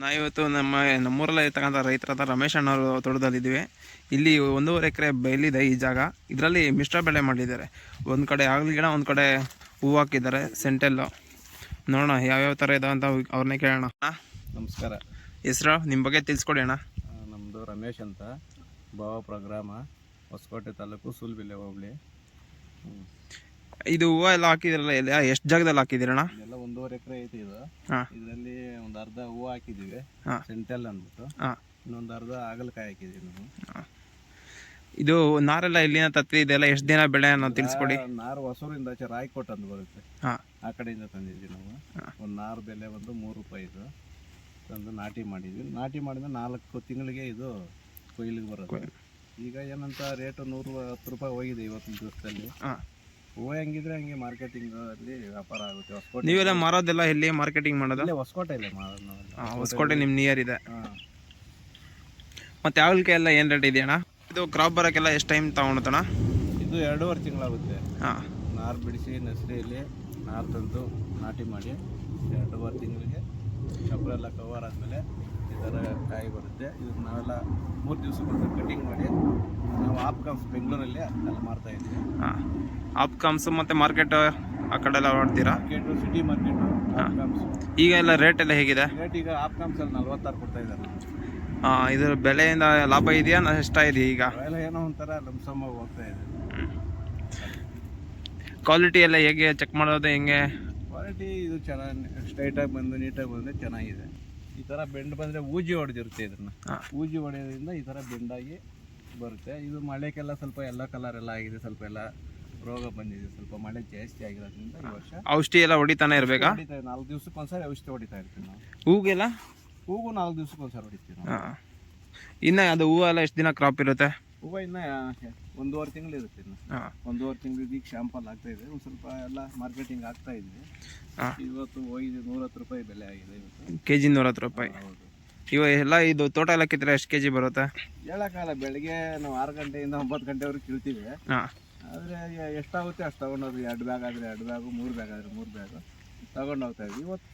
ನಾವಿವತ್ತು ನಮ್ಮ ನಮ್ಮೂರಲ್ಲಿ ಇರ್ತಕ್ಕಂಥ ರೈತರಾದ ರಮೇಶ್ ಅಣ್ಣವರು ತೋಟದಲ್ಲಿದ್ದೀವಿ. ಇಲ್ಲಿ ಒಂದೂವರೆ ಎಕರೆ ಬೈಲಿದೆ ಈ ಜಾಗ. ಇದರಲ್ಲಿ ಮಿಶ್ರ ಬೆಳೆ ಮಾಡಿದ್ದಾರೆ. ಒಂದು ಕಡೆ ಆಗಲಿ ಗಿಡ ಒಂದು ಕಡೆ ಹೂವು ಹಾಕಿದ್ದಾರೆ ಸೆಂಟೆಲ್ಲು ನೋಡೋಣ ಯಾವ್ಯಾವ ಥರ ಇದೆ ಅಂತ ಅವ್ರನ್ನೇ ಕೇಳೋಣ. ನಮಸ್ಕಾರ. ಹೆಸ್ರು ನಿಮ್ಮ ಬಗ್ಗೆ ತಿಳಿಸ್ಕೊಡಿ ಅಣ್ಣ. ನಮ್ಮದು ರಮೇಶ್ ಅಂತ. ಭಾವ ಪ್ರೋಗ್ರಾಮ ಹೊಸಕೋಟೆ ತಾಲೂಕು ಸುಲ್ಬಿಲೆ ಹೋಬಳಿ. ಇದು ಹೂವು ಎಲ್ಲ ಹಾಕಿದಿರಲ್ಲ ಎಲ್ಲ ಎಷ್ಟು ಜಾಗದಲ್ಲಿ ಹಾಕಿದ್ದೀರಣ್ಣ? ಒಂದೂವರೆ ಎಕರೆ ಐತಿ ಇದು. ಹಾಂ. ಇದರಲ್ಲಿ ಒಂದು ಅರ್ಧ ಹೂವು ಹಾಕಿದೀವಿ. ಹಾ. ಸೆಂಟೆಲ್ ಅಂದ್ಬಿಟ್ಟು. ಹಾಂ. ಇನ್ನೊಂದು ಅರ್ಧ ಹಾಗಲಕಾಯಿ ಹಾಕಿದೀವಿ ನಾವು. ಇದು ನಾರೆಲ್ಲ ಇಲ್ಲಿನ ತತ್ತಿ ಇದೆಲ್ಲ ಎಷ್ಟು ದಿನ ಬೆಳೆ ಅನ್ನೋ ತಿಳಿಸ್ಕೊಡಿ. ಆ, ನಾರು ಹೊಸೂರಿಂದ ಆಚೆ ರಾಯ್ಕೋಟ್ ಅಂತ ಬರುತ್ತೆ. ಹಾಂ. ಆ ಕಡೆಯಿಂದ ತಂದಿದ್ವಿ ನಾವು. ಒಂದು ನಾರು ಬೆಲೆ ಬಂದು ಮೂರು ರೂಪಾಯಿ ಇದು. ತಂದು ನಾಟಿ ಮಾಡಿದ್ವಿ. ನಾಟಿ ಮಾಡಿದ ನಾಲ್ಕು ತಿಂಗಳಿಗೆ ಇದು ಕೊಯ್ಲಿಗೆ ಬರುತ್ತೆ. ಈಗ ಏನಂತ ರೇಟ್ ನೂರು ಹತ್ತು ರೂಪಾಯಿ ಹೋಗಿದೆ ಇವತ್ತಿನ ದಿವಸದಲ್ಲಿ. ಹಾಂ. ಹೂವು ಹೆಂಗಿದ್ರೆ ಹಂಗೆ ಮಾರ್ಕೆಟಿಂಗ್ ಅಲ್ಲಿ ವ್ಯಾಪಾರ ಆಗುತ್ತೆ. ಹೊಸಕೋಟೆ ನೀವೆಲ್ಲ ಮಾರೋದೆಲ್ಲ ಎಲ್ಲಿ ಮಾರ್ಕೆಟಿಂಗ್ ಮಾಡೋದು? ಇಲ್ಲೇ ಹೊಸಕೋಟೆಯಲ್ಲೇ ಮಾರೋದು ನಾವೆಲ್ಲ. ಹಾಂ ಹೊಸಕೋಟೆ ನಿಮ್ಮ ನಿಯರ್ ಇದೆ. ಹಾ. ಮತ್ತು ಆಗಲಿಕ್ಕೆ ಎಲ್ಲ ಏನು ರೇಟ್ ಇದೆಯಣ್ಣ? ಇದು ಕ್ರಾಪ್ ಬರೋಕ್ಕೆಲ್ಲ ಎಷ್ಟು ಟೈಮ್ ತೊಗೊಳತ್ತಣ್ಣ ಇದು ಎರಡೂವರೆ ತಿಂಗಳಾಗುತ್ತೆ. ಹಾಂ. ನಾರು ಬಿಡಿಸಿ ನರ್ಸರಿಯಲ್ಲಿ ನಾರು ತಂದು ನಾಟಿ ಮಾಡಿ ಎರಡೂವರೆ ತಿಂಗಳಿಗೆ ಎಲ್ಲ ಕವರ್ ಆದಮೇಲೆ ಈ ಥರ ಕಾಯಿ ಬರುತ್ತೆ. ಇದು ನಾವೆಲ್ಲ ಮೂರು ದಿವಸ ಕಟಿಂಗ್ ಮಾಡಿ ನಾವು ಆಪ್ ಕಮ್ಸ್ ಬೆಂಗಳೂರಲ್ಲಿ ಎಲ್ಲ ಮಾರ್ತಾ ಇದ್ವಿ. ಹಾಂ. ಆಪ್ ಕಾಮ್ಸು ಮತ್ತು ಮಾರ್ಕೆಟ್ ಆ ಕಡೆ ಎಲ್ಲ ಮಾಡ್ತೀರಾ market city market Hopcoms ಈಗ ಎಲ್ಲ ರೇಟ್ ಎಲ್ಲ ಹೇಗಿದೆ? ರೇಟ್ ಈಗ ಆಪ್ ಕಾಮ್ಸಲ್ಲಿ ನಲ್ವತ್ತಾರು ಕೊಡ್ತಾ ಇದ್ದಾರೆ. ಹಾಂ ಇದ್ರ ಬೆಲೆಯಿಂದ ಲಾಭ ಇದೆಯಾ ನಷ್ಟ ಇದೆಯಾ ಈಗ? ಎಲ್ಲ ಏನೋ ಒಂಥರ ಲಂಸಮ್ಮ ಹೋಗ್ತಾ ಇದೆ. ಕ್ವಾಲಿಟಿ ಎಲ್ಲ ಹೇಗೆ ಚೆಕ್ ಮಾಡೋದು ಹೆಂಗೆ? ಕ್ವಾಲಿಟಿ ಇದು ಚೆನ್ನಾಗಿ ಸ್ಟ್ರೈಟಾಗಿ ಬಂದು ನೀಟಾಗಿ ಬಂದರೆ ಚೆನ್ನಾಗಿದೆ. ಈ ಥರ ಬೆಂಡ್ ಬಂದರೆ ಊಜಿ ಹೊಡೆದಿರುತ್ತೆ ಇದನ್ನು ಊಜಿ ಹೊಡೆಯೋದ್ರಿಂದ ಈ ಥರ ಬೆಂಡಾಗಿ ಬರುತ್ತೆ. ಇದು ಮಳೆಗೆಲ್ಲ ಸ್ವಲ್ಪ ಎಲ್ಲ ಕಲರ್ ಎಲ್ಲ ಆಗಿದೆ ಸ್ವಲ್ಪ ಎಲ್ಲ ರೋಗ ಬಂದಿದೆ ಸ್ವಲ್ಪ ಮಳೆ ಜಾಸ್ತಿ ಆಗಿರೋದ್ರಿಂದ ಈ ವರ್ಷ ಔಷಧಿ ಎಲ್ಲ ಹೊಡಿತಾನೆ ಇರಬೇಕಾ? ಹೊಡಿತಾ ನಾಲ್ಕು ದಿವ್ಸಕ್ಕೊಂದ್ಸರಿ ಔಷಧಿ ಹೊಡಿತಾ ಇರ್ತೀವಿ ನಾವು. ಹೂಗೆಲ್ಲ? ಹೂವು ನಾಲ್ಕು ದಿವ್ಸಕ್ಕೊಂದ್ಸರಿ ಹೊಡಿತೀವಿ ನಾವು. ಹಾಂ. ಇನ್ನು ಅದು ಹೂವು ಎಲ್ಲ ಎಷ್ಟು ದಿನ ಕ್ರಾಪ್ ಇರುತ್ತೆ? ಹೂವು ಇನ್ನ ಒಂದೂವರೆ ತಿಂಗಳು ಇರುತ್ತೆ ಇನ್ನು. ಹಾಂ. ಒಂದೂವರೆ ತಿಂಗಳು ಈಗ ಶಾಂಪಲ್ ಆಗ್ತಾ ಇದೆ. ಒಂದು ಸ್ವಲ್ಪ ಎಲ್ಲ ಮಾರ್ಕೆಟಿಂಗ್ ಆಗ್ತಾ ಇದೆ. ಇವತ್ತು ಹೋಗಿದೆ ನೂರತ್ತು ರೂಪಾಯಿ ಬೆಲೆ ಆಗಿದೆ ಇವತ್ತು. ಕೆ ಜಿ ನೂರತ್ತು ರೂಪಾಯಿ. ಇವಾಗ ಎಲ್ಲ ಇದು ತೋಟ ಎಲ್ಲ ಕಿತ್ತರೆ ಎಷ್ಟು ಕೆಜಿ ಬರುತ್ತೆ? ಹೇಳಕ್ಕಾಗಲ್ಲ ಬೆಳಿಗ್ಗೆ ನಾವು ಆರು ಗಂಟೆಯಿಂದ ಒಂಬತ್ತು ಗಂಟೆವರೆಗೆ ಕಿಳ್ತೀವಿ. ಹಾಂ. ಆದರೆ ಎಷ್ಟಾಗುತ್ತೆ ಅಷ್ಟು ತಗೊಂಡೋಗಿ ಎರಡು ಬ್ಯಾಗ್ ಆದರೆ ಎರಡು ಬ್ಯಾಗು ಮೂರು ಬ್ಯಾಗ್ ಆದರೆ ಮೂರು ಬ್ಯಾಗು ತಗೊಂಡ್ ಹೋಗ್ತಾ ಇದ್ವಿ. ಇವತ್ತು